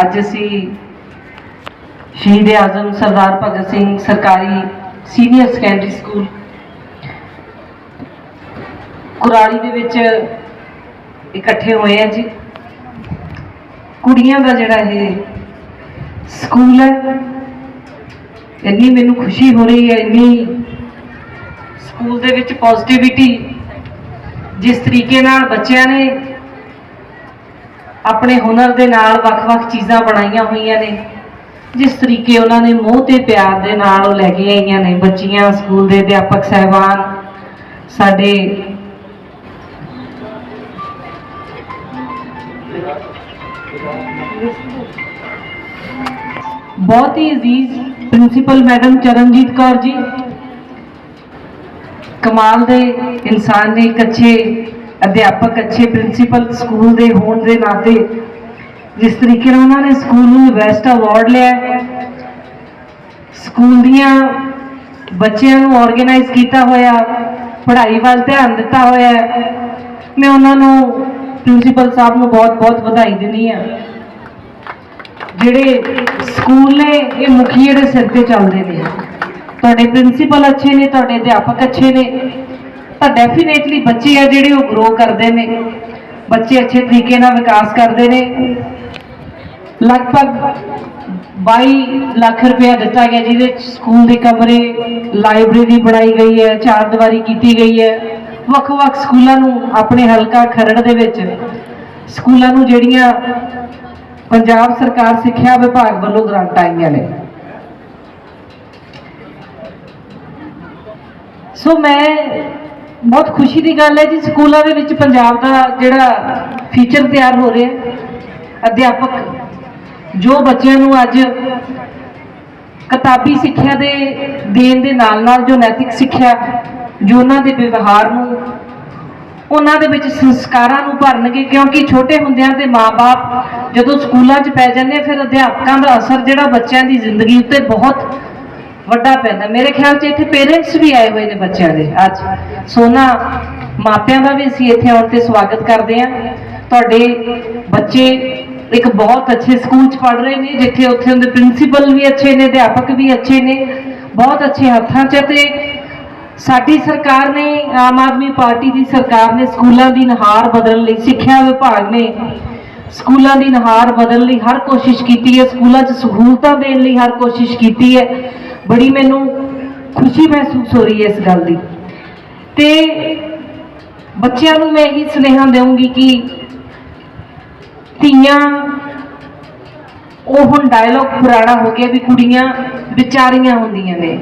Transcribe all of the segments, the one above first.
ਅੱਜ ਅਸੀਂ ਸ਼ਹੀਦ ਆਜ਼ਮ ਸਰਦਾਰ ਭਗਤ ਸਿੰਘ ਸਰਕਾਰੀ ਸੀਨੀਅਰ ਸੈਕੰਡਰੀ ਸਕੂਲ ਕੁਰਾਲੀ ਦੇ ਵਿੱਚ ਇਕੱਠੇ ਹੋਏ ਆ ਜੀ। ਕੁੜੀਆਂ ਦਾ ਜਿਹੜਾ ਇਹ ਸਕੂਲ ਹੈ, ਇੰਨੀ ਮੈਨੂੰ ਖੁਸ਼ੀ ਹੋ ਰਹੀ ਹੈ, ਇੰਨੀ ਸਕੂਲ ਦੇ ਵਿੱਚ ਪੋਜ਼ਿਟਿਵਿਟੀ ਜਿਸ ਤਰੀਕੇ ਨਾਲ ਬੱਚਿਆਂ ਨੇ ਆਪਣੇ ਹੁਨਰ ਦੇ ਨਾਲ ਵੱਖ-ਵੱਖ ਚੀਜ਼ਾਂ ਬਣਾਈਆਂ ਹੋਈਆਂ ਨੇ। ਜਿਸ ਤਰੀਕੇ ਉਹਨਾਂ ਨੇ ਮੋਹ ਤੇ ਪਿਆਰ ਦੇ ਨਾਲ ਉਹ ਲੈ ਕੇ ਆਈਆਂ ਨੇ। ਬੱਚੀਆਂ, ਸਕੂਲ ਦੇ ਅਧਿਆਪਕ ਸਹਿਬਾਨ, ਸਾਡੇ ਬਹੁਤ ਹੀ ਅਜ਼ੀਜ਼ ਪ੍ਰਿੰਸੀਪਲ ਮੈਡਮ ਚਰਨਜੀਤ ਕੌਰ ਜੀ। ਕਮਾਲ ਦੇ ਇਨਸਾਨ ਨੇ ਇੱਕ ਅੱਛੇ ਅਧਿਆਪਕ ਅੱਛੇ ਪ੍ਰਿੰਸੀਪਲ ਸਕੂਲ ਦੇ ਹੋਣ ਦੇ ਨਾਤੇ ਜਿਸ ਤਰੀਕੇ ਨਾਲ ਉਹਨਾਂ ਨੇ ਸਕੂਲ ਨੂੰ ਬੈਸਟ ਅਵਾਰਡ ਲਿਆ ਸਕੂਲ ਦੀਆਂ ਬੱਚਿਆਂ ਨੂੰ ਆਰਗੇਨਾਈਜ਼ ਕੀਤਾ ਹੋਇਆ, ਪੜ੍ਹਾਈ ਵੱਲ ਧਿਆਨ ਦਿੱਤਾ ਹੋਇਆ ਮੈਂ ਉਹਨਾਂ ਨੂੰ ਪ੍ਰਿੰਸੀਪਲ ਸਾਹਿਬ ਨੂੰ ਬਹੁਤ-ਬਹੁਤ ਵਧਾਈ ਦਿੰਦੀ ਹਾਂ। ਜਿਹੜੇ ਸਕੂਲ ਨੇ, ਇਹ ਮੁਖੀਏ ਦੇ ਸਿਰ ਤੇ ਚੱਲਦੇ ਨੇ। ਤੁਹਾਡੇ ਪ੍ਰਿੰਸੀਪਲ ਅੱਛੇ ਨੇ, ਤੁਹਾਡੇ ਅਧਿਆਪਕ ਅੱਛੇ ਨੇ। ਤਾਂ ਡੈਫੀਨੇਟਲੀ ਬੱਚੇ ਆ ਜਿਹੜੇ ਉਹ ਗਰੋ ਕਰਦੇ ਨੇ। ਬੱਚੇ ਅੱਛੇ ਤਰੀਕੇ ਨਾਲ ਵਿਕਾਸ ਕਰਦੇ ਨੇ। ਲਗਭਗ 22 ਲੱਖ ਰੁਪਇਆ ਦਿੱਤਾ ਗਿਆ ਜਿਹਦੇ ਵਿੱਚ ਸਕੂਲ ਦੇ ਕਮਰੇ, ਲਾਇਬ੍ਰੇਰੀ ਬਣਾਈ ਗਈ ਹੈ, ਚਾਰ ਦੀਵਾਰੀ ਕੀਤੀ ਗਈ ਹੈ। ਵੱਖ-ਵੱਖ ਸਕੂਲਾਂ ਨੂੰ ਆਪਣੇ ਹਲਕਾ ਖਰੜ ਦੇ ਵਿੱਚ ਸਕੂਲਾਂ ਨੂੰ ਜਿਹੜੀਆਂ ਪੰਜਾਬ ਸਰਕਾਰ ਸਿੱਖਿਆ ਵਿਭਾਗ ਵੱਲੋਂ ਗ੍ਰਾਂਟ ਆਈਆਂ ਨੇ। ਸੋ ਮੈਂ ਬਹੁਤ ਖੁਸ਼ੀ ਦੀ ਗੱਲ ਹੈ ਜੀ, ਸਕੂਲਾਂ ਦੇ ਵਿੱਚ ਪੰਜਾਬ ਦਾ ਜਿਹੜਾ ਫੀਚਰ ਤਿਆਰ ਹੋ ਰਿਹਾ ਅਧਿਆਪਕ ਜੋ ਬੱਚਿਆਂ ਨੂੰ ਅੱਜ ਕਿਤਾਬੀ ਸਿੱਖਿਆ ਦੇ ਦੇਣ ਦੇ ਨਾਲ ਨਾਲ ਜੋ ਨੈਤਿਕ ਸਿੱਖਿਆ, ਜੋ ਉਹਨਾਂ ਦੇ ਵਿਵਹਾਰ ਨੂੰ, ਉਹਨਾਂ ਦੇ ਵਿੱਚ ਸੰਸਕਾਰਾਂ ਨੂੰ ਭਰਨਗੇ, ਕਿਉਂਕਿ ਛੋਟੇ ਹੁੰਦਿਆਂ ਤੇ ਮਾਪੇ ਜਦੋਂ ਸਕੂਲਾਂ 'ਚ ਪੈ ਜਾਂਦੇ ਫਿਰ ਅਧਿਆਪਕਾਂ ਦਾ ਅਸਰ ਜਿਹੜਾ ਬੱਚਿਆਂ ਦੀ ਜ਼ਿੰਦਗੀ ਉੱਤੇ ਬਹੁਤ ਵੱਡਾ ਪੈਂਦਾ। ਮੇਰੇ ਖਿਆਲ 'ਚ ਇੱਥੇ ਪੇਰੈਂਟਸ ਵੀ ਆਏ ਹੋਏ ਨੇ ਬੱਚਿਆਂ ਦੇ। ਅੱਜ ਸੋਨਾ ਮਾਪਿਆਂ ਦਾ ਵੀ ਅਸੀਂ ਇੱਥੇ ਆਉਣ ਤੇ ਸਵਾਗਤ ਕਰਦੇ ਹਾਂ। ਤੁਹਾਡੇ ਬੱਚੇ ਇੱਕ ਬਹੁਤ ਅੱਛੇ ਸਕੂਲ 'ਚ ਪੜ੍ਹ ਰਹੇ ਨੇ, ਜਿੱਥੇ ਉੱਥੇ ਉਹਦੇ ਪ੍ਰਿੰਸੀਪਲ ਵੀ ਅੱਛੇ ਨੇ, ਅਧਿਆਪਕ ਵੀ ਅੱਛੇ ਨੇ, ਬਹੁਤ ਅੱਛੇ ਹੱਥਾਂ 'ਚ ਤੇ ਸਾਡੀ ਸਰਕਾਰ ਨੇ, ਆਮ ਆਦਮੀ ਪਾਰਟੀ ਦੀ ਸਰਕਾਰ ਨੇ ਸਕੂਲਾਂ ਦੀ ਨਹਾਰ ਬਦਲਣ ਲਈ, ਸਿੱਖਿਆ ਵਿਭਾਗ ਨੇ ਸਕੂਲਾਂ ਦੀ ਨਹਾਰ ਬਦਲਣ ਲਈ ਹਰ ਕੋਸ਼ਿਸ਼ ਕੀਤੀ ਹੈ, ਸਕੂਲਾਂ 'ਚ ਸਹੂਲਤਾਂ ਦੇਣ ਲਈ ਹਰ ਕੋਸ਼ਿਸ਼ ਕੀਤੀ ਹੈ। ਬੜੀ ਮੈਨੂੰ ਖੁਸ਼ੀ ਮਹਿਸੂਸ ਹੋ ਰਹੀ ਹੈ ਇਸ ਗੱਲ ਦੀ। ਤੇ ਬੱਚਿਆਂ ਨੂੰ ਮੈਂ ਇਹੀ ਸੁਨੇਹਾ ਦੇਵਾਂਗੀ ਕਿ ਧੀਆਂ, ਉਹ ਹੁਣ ਡਾਇਲੌਗ ਪੁਰਾਣਾ ਹੋ ਗਿਆ ਵੀ ਕੁੜੀਆਂ ਵਿਚਾਰੀਆਂ ਹੁੰਦੀਆਂ ਨੇ।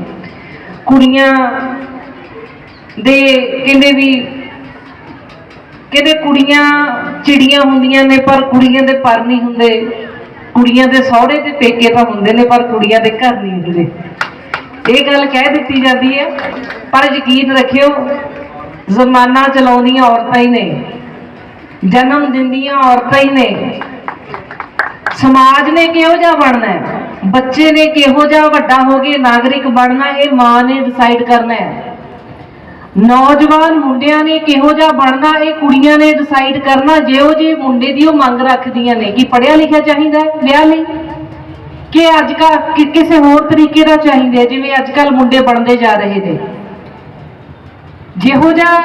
ਕੁੜੀਆਂ ਦੇ ਕਹਿੰਦੇ ਵੀ ਕਹਿੰਦੇ ਕੁੜੀਆਂ ਚਿੜੀਆਂ ਹੁੰਦੀਆਂ ਨੇ ਪਰ ਕੁੜੀਆਂ ਦੇ ਪਰ ਨਹੀਂ ਹੁੰਦੇ। ਕੁੜੀਆਂ ਦੇ ਸਹੁਰੇ ਤੇ ਪੇਕੇ ਤਾਂ ਹੁੰਦੇ ਨੇ ਪਰ ਕੁੜੀਆਂ ਦੇ ਘਰ ਨਹੀਂ ਹੁੰਦੇ। ਇਹ ਗੱਲ ਕਹਿ ਦਿੱਤੀ ਜਾਂਦੀ ਹੈ, ਪਰ ਯਕੀਨ ਰੱਖਿਓ, ਜ਼ਮਾਨਾ ਚਲਾਉਂਦੀਆਂ ਔਰਤਾਂ ਹੀ ਨੇ, ਜਨਮ ਦਿੰਦੀਆਂ ਔਰਤਾਂ ਹੀ ਨੇ। ਸਮਾਜ ਨੇ ਕਿਹੋ ਜਿਹਾ ਬਣਨਾ ਹੈ? ਬੱਚੇ ਨੇ ਕਿਹੋ ਜਿਹਾ ਵੱਡਾ ਹੋ ਕੇ ਨਾਗਰਿਕ ਬਣਨਾ ਇਹ ਮਾਂ ਨੇ ਡਿਸਾਈਡ ਕਰਨਾ ਹੈ। ਨੌਜਵਾਨ ਮੁੰਡਿਆਂ ਨੇ ਕਿਹੋ ਜਿਹਾ ਬਣਨਾ? ਇਹ ਕੁੜੀਆਂ ਨੇ ਡਿਸਾਈਡ ਕਰਨਾ। ਜਿਹੋ ਜਿਹੇ ਮੁੰਡੇ ਦੀ ਉਹ ਮੰਗ ਰੱਖਦੀਆਂ ਨੇ ਕਿ ਪੜਿਆ ਲਿਖਿਆ ਚਾਹੀਦਾ ਵਿਆਹ ਲਈ। ਕਿ ਅੱਜ ਕੱਲ੍ਹ ਕਿਸੇ ਹੋਰ ਤਰੀਕੇ ਦਾ ਚਾਹੀਦੇ ਹੈ, ਜਿਵੇਂ ਅੱਜ ਕੱਲ ਮੁੰਡੇ ਬਣਦੇ ਜਾ ਰਹੇ ਨੇ। ਜਿਹੋ ਜਿਹਾ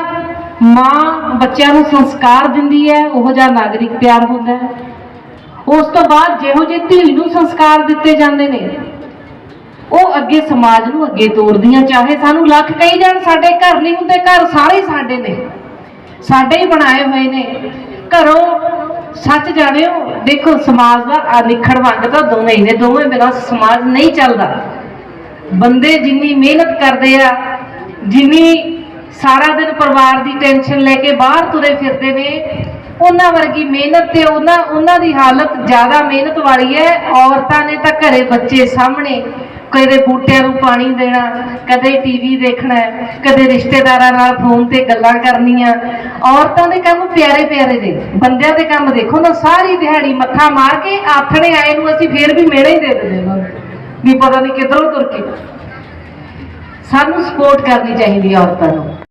ਮਾਂ ਬੱਚਿਆਂ ਨੂੰ ਸੰਸਕਾਰ ਦਿੰਦੀ ਹੈ ਉਹੋ ਜਿਹਾ ਨਾਗਰਿਕ ਤਿਆਰ ਹੁੰਦਾ ਹੈ। ਉਸ ਤੋਂ ਬਾਅਦ ਜਿਹੋ ਜਿਹੇ ਧੀ ਨੂੰ ਸੰਸਕਾਰ ਦਿੱਤੇ ਜਾਂਦੇ ਨੇ ਉਹ ਅੱਗੇ ਸਮਾਜ ਨੂੰ ਅੱਗੇ ਤੋਰਦੀਆਂ ਚਾਹੇ ਸਾਨੂੰ ਲੱਖ ਕਹੀ ਜਾਣ ਸਾਡੇ ਘਰ ਨਹੀਂ ਹੁੰਦੇ ਘਰ ਸਾਰੇ ਹੀ ਸਾਡੇ ਨੇ। ਸਾਡੇ ਹੀ ਬਣਾਏ ਹੋਏ ਨੇ। ਘਰੋਂ ਸੱਚ ਜਾਣਿਓ, ਦੇਖੋ ਸਮਾਜ ਦਾ ਅਨਿਖੜ ਵੰਡ ਤਾਂ ਦੋਵੇਂ ਹੀ ਨੇ, ਦੋਵੇਂ ਬਿਨਾਂ ਸਮਾਜ ਨਹੀਂ ਚੱਲਦਾ। ਬੰਦੇ ਜਿੰਨੀ ਮਿਹਨਤ ਕਰਦੇ ਆ, ਜਿੰਨੀ ਸਾਰਾ ਦਿਨ ਪਰਿਵਾਰ ਦੀ ਟੈਨਸ਼ਨ ਲੈ ਕੇ ਬਾਹਰ ਤੁਰੇ ਫਿਰਦੇ ਨੇ, ਉਹਨਾਂ ਵਰਗੀ ਮਿਹਨਤ ਤੇ ਉਹਨਾਂ ਉਹਨਾਂ ਦੀ ਹਾਲਤ ਜ਼ਿਆਦਾ ਮਿਹਨਤ ਵਾਲੀ ਹੈ, ਔਰਤਾਂ ਨੇ ਤਾਂ ਘਰੇ ਬੱਚੇ ਸਾਹਮਣੇ। ਕਦੇ ਬੂਟਿਆਂ ਨੂੰ ਪਾਣੀ ਦੇਣਾ, ਕਦੇ ਟੀਵੀ ਦੇਖਣਾ ਕਦੇ ਰਿਸ਼ਤੇਦਾਰਾਂ ਨਾਲ ਫੋਨ ਤੇ ਗੱਲਾਂ ਕਰਨੀਆਂ। ਔਰਤਾਂ ਦੇ ਕੰਮ ਪਿਆਰੇ ਪਿਆਰੇ ਦੇ ਬੰਦਿਆਂ ਦੇ ਕੰਮ ਦੇਖੋ ਨਾ, ਸਾਰੀ ਦਿਹਾੜੀ ਮੱਥਾ ਮਾਰ ਕੇ ਆਥਣੇ ਆਏ ਨੂੰ ਅਸੀਂ ਫੇਰ ਵੀ ਮੇੜੇ ਹੀ ਦੇ ਦਿੰਦੇ ਉਹਨਾਂ ਵੀ ਪਤਾ ਨਹੀਂ ਕਿੱਧਰੋਂ ਤੁਰ ਕੇ। ਸਾਨੂੰ ਸਪੋਰਟ ਕਰਨੀ ਚਾਹੀਦੀ ਹੈ ਔਰਤਾਂ ਨੂੰ।